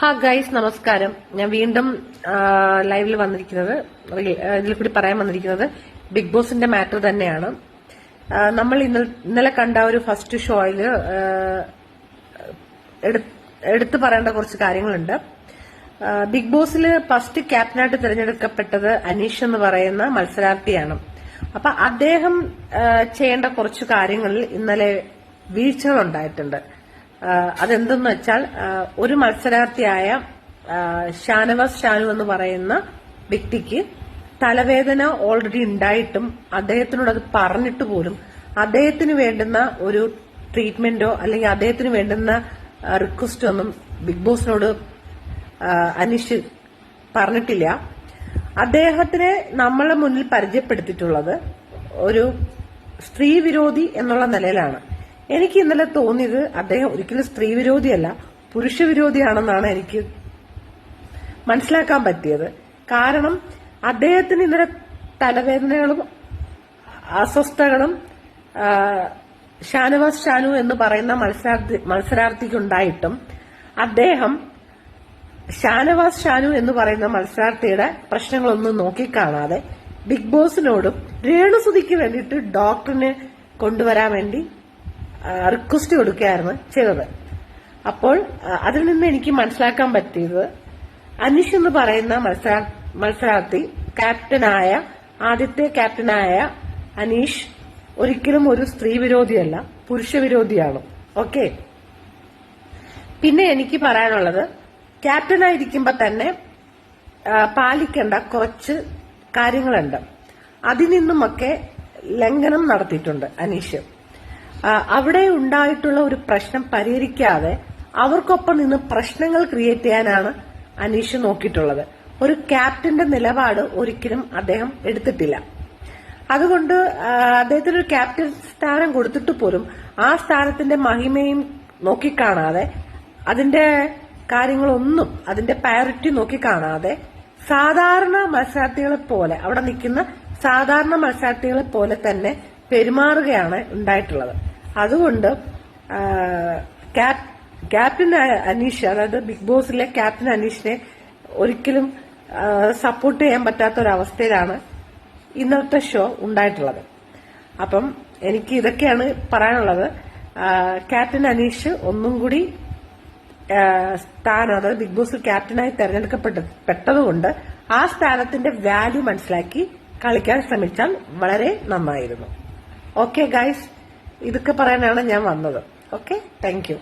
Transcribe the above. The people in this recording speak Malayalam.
ഹാ ഗൈസ് നമസ്കാരം. ഞാൻ വീണ്ടും ലൈവിൽ വന്നിരിക്കുന്നത് ഇതിൽ കൂടി പറയാൻ വന്നിരിക്കുന്നത് ബിഗ് ബോസിന്റെ മാറ്റർ തന്നെയാണ്. നമ്മൾ ഇന്നലെ കണ്ട ഒരു ഫസ്റ്റ് ഷോയിൽ എടുത്തു പറയേണ്ട കുറച്ച് കാര്യങ്ങളുണ്ട്. ബിഗ് ബോസിൽ ഫസ്റ്റ് ക്യാപ്റ്റനായിട്ട് തിരഞ്ഞെടുക്കപ്പെട്ടത് അനീഷ് എന്ന് പറയുന്ന മത്സരാർത്ഥിയാണ്. അപ്പൊ അദ്ദേഹം ചെയ്യേണ്ട കുറച്ച് കാര്യങ്ങളിൽ ഇന്നലെ വീഴ്ചകൾ ഉണ്ടായിട്ടുണ്ട്. അതെന്തെന്ന് വെച്ചാൽ ഒരു മത്സരാർത്ഥിയായ ഷാനവാസ് ഷാനു എന്ന് പറയുന്ന വ്യക്തിക്ക് തലവേദന ഓൾറെഡി ഉണ്ടായിട്ടും അദ്ദേഹത്തിനോട് അത് പറഞ്ഞിട്ട് പോലും അദ്ദേഹത്തിന് വേണ്ടുന്ന ഒരു ട്രീറ്റ്മെന്റോ അല്ലെങ്കിൽ അദ്ദേഹത്തിന് വേണ്ടുന്ന റിക്വസ്റ്റോ ഒന്നും ബിഗ് ബോസിനോട് അനീഷ് പറഞ്ഞിട്ടില്ല. അദ്ദേഹത്തിനെ നമ്മളെ മുന്നിൽ പരിചയപ്പെടുത്തിയിട്ടുള്ളത് ഒരു സ്ത്രീ വിരോധി എന്നുള്ള നിലയിലാണ്. എനിക്ക് ഇന്നലെ തോന്നിയത് അദ്ദേഹം ഒരിക്കലും സ്ത്രീ വിരോധിയല്ല പുരുഷ വിരോധിയാണെന്നാണ് എനിക്ക് മനസ്സിലാക്കാൻ പറ്റിയത്. കാരണം അദ്ദേഹത്തിന് ഇന്നലെ തലവേദനകളും അസ്വസ്ഥകളും ഷാനുവാസ് ഷാനു എന്ന് പറയുന്ന മത്സരാർത്ഥി മത്സരാർത്ഥിക്കുണ്ടായിട്ടും അദ്ദേഹം ഷാനവാസ് ഷാനു എന്ന് പറയുന്ന മത്സരാർത്ഥിയുടെ പ്രശ്നങ്ങളൊന്നും നോക്കിക്കാണാതെ ബിഗ് ബോസിനോടും രേണുസുതിക്ക് വേണ്ടിയിട്ട് ഡോക്ടറിനെ കൊണ്ടുവരാൻ വേണ്ടി റിക്വസ്റ്റ് കൊടുക്കുകയായിരുന്നു ചെയ്തത്. അപ്പോൾ അതിൽ നിന്ന് എനിക്ക് മനസ്സിലാക്കാൻ പറ്റിയത് അനീഷ് എന്ന് പറയുന്ന മത്സരാ മത്സരാർത്ഥി ക്യാപ്റ്റനായ ആദ്യത്തെ ക്യാപ്റ്റനായ അനീഷ് ഒരിക്കലും ഒരു സ്ത്രീ വിരോധിയല്ല പുരുഷ വിരോധിയാണ്. ഓക്കെ? പിന്നെ എനിക്ക് പറയാനുള്ളത് ക്യാപ്റ്റനായിരിക്കുമ്പോ തന്നെ പാലിക്കേണ്ട കുറച്ച് കാര്യങ്ങളുണ്ട്. അതിൽ നിന്നുമൊക്കെ ലംഘനം നടത്തിയിട്ടുണ്ട് അനീഷ്. അവിടെ ഉണ്ടായിട്ടുള്ള ഒരു പ്രശ്നം പരിഹരിക്കാതെ അവർക്കൊപ്പം നിന്ന് പ്രശ്നങ്ങൾ ക്രിയേറ്റ് ചെയ്യാനാണ് അനീഷ് നോക്കിയിട്ടുള്ളത്. ഒരു ക്യാപ്റ്റന്റെ നിലപാട് ഒരിക്കലും അദ്ദേഹം എടുത്തിട്ടില്ല. അതുകൊണ്ട് അദ്ദേഹത്തിന് ഒരു ക്യാപ്റ്റൻ സ്ഥാനം കൊടുത്തിട്ട് പോലും ആ സ്ഥാനത്തിന്റെ മഹിമയും നോക്കിക്കാണാതെ അതിന്റെ കാര്യങ്ങളൊന്നും അതിന്റെ പ്രയോറിറ്റി നോക്കിക്കാണാതെ സാധാരണ മത്സരാർത്ഥികളെ പോലെ അവിടെ നിൽക്കുന്ന സാധാരണ മത്സരാർത്ഥികളെ പോലെ തന്നെ പെരുമാറുകയാണ് ഉണ്ടായിട്ടുള്ളത്. അതുകൊണ്ട് ക്യാപ്- ക്യാപ്റ്റൻ അനീഷ് അതായത് ബിഗ് ബോസിലെ ക്യാപ്റ്റൻ അനീഷിനെ ഒരിക്കലും സപ്പോർട്ട് ചെയ്യാൻ പറ്റാത്ത ഒരവസ്ഥയിലാണ് ഇന്നത്തെ ഷോ ഉണ്ടായിട്ടുള്ളത്. അപ്പം എനിക്ക് ഇതൊക്കെയാണ് പറയാനുള്ളത്. ക്യാപ്റ്റൻ അനീഷ് ഒന്നും കൂടി സ്ഥാനം അതായത് ബിഗ് ബോസിൽ ക്യാപ്റ്റനായി തെരഞ്ഞെടുക്കപ്പെട്ടതുകൊണ്ട് ആ സ്ഥാനത്തിന്റെ വാല്യൂ മനസ്സിലാക്കി കളിക്കാൻ ശ്രമിച്ചാൽ വളരെ നന്നായിരുന്നു. Okay guys. ഇതൊക്കെ പറയാനാണ് ഞാൻ വന്നത്. Okay thank